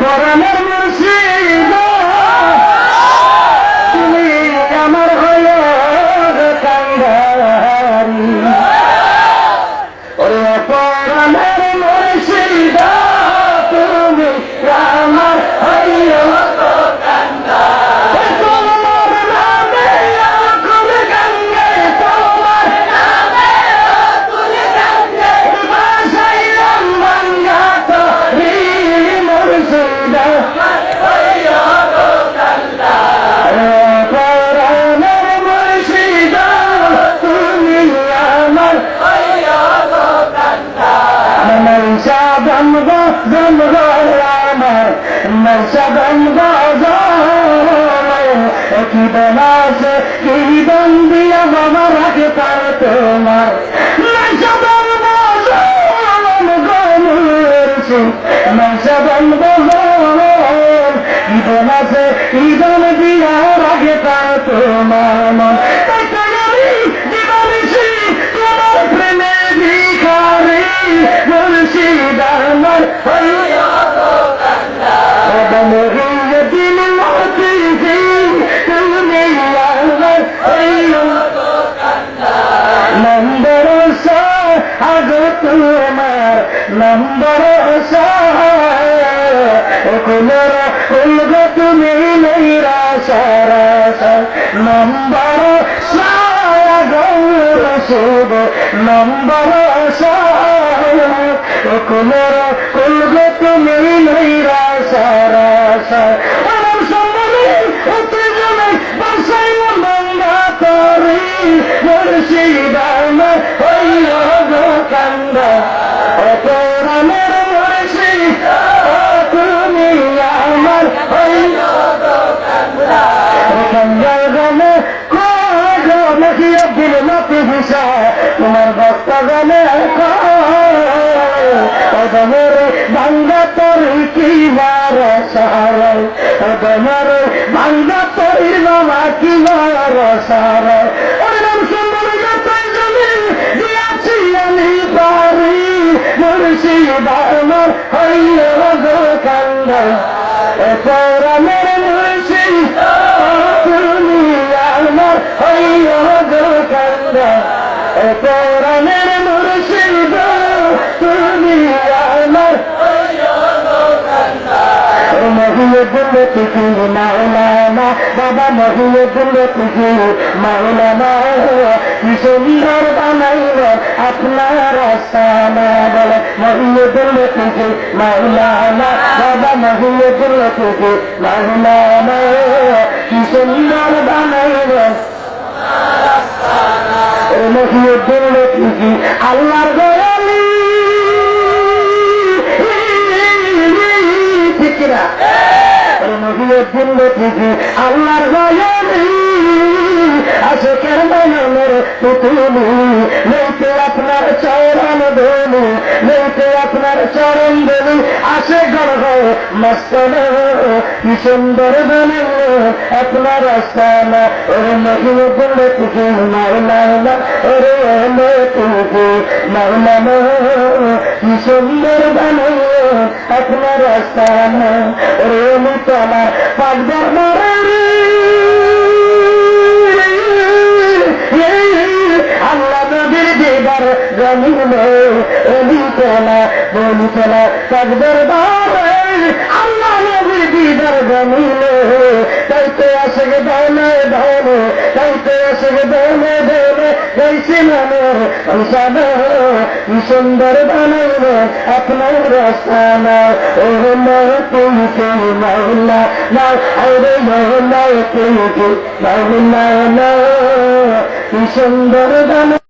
পরাণের মুর্শিদ। আমার মনসা বঙ্গ কি বনাস কি বন্দিয়া বাবা রাখে পার তোমার মনসা বঙ্গ মনসা বঙ্গ কি বনাস কি বন দিয়া রাখে পার তোমার আগ তোমার নম্বর কুলর কুলগ তুমি মেরা সারা নম্বর শুভ নম্বর কুলর কুলগ তুমি মেরা সারা আব্দুল নাতি হিসা তোমার বক্তা গানে তোমার বাংলা তরি কি বার সারাই? তোমার বাংলা তরি বাবা কি বার সারাই? মুর্শিদ আমার হইল কান্দা পরামের মুর্শিদ পরামের মুর্শিদ, তুমি আমার মহিয়ে দিলে তুকি মাওলানা বাবা মহিয়ে দিলে তুকি মাওলানা কি সুন্দর বানাইল আপনার আস্তানা বলে বানাইল। মহিয়ে দিলে তুকি আল্লাহর গয়ালি ঠিক না নবীর জন্য থেকে আল্লাহর গয়ালি আশোকের আপনার চরণ ধনু। লইতে আপনার চরণ ধনু। আসে গর্ভ মস্তন কি সুন্দর বানানো আপনার আস্তানা ওরে কি সুন্দর বানানো আপনার আস্তানা ওরে মুতলা পাকদার মারে আল্লাহ নবীর দিদার জমিন অলিতলা বলিতলা পাকদার বারে আল্লাহ নবীর দিদার জমিন তাইতে আসে ধনে ধনে তাইতে আসে ধনে ধনে গাইছে সুন্দর বানাইল আপনার রাস্তানা ও তুইকে মাওলা না আরে মাওলা তুইকে মাওলা না সুন্দর বানাই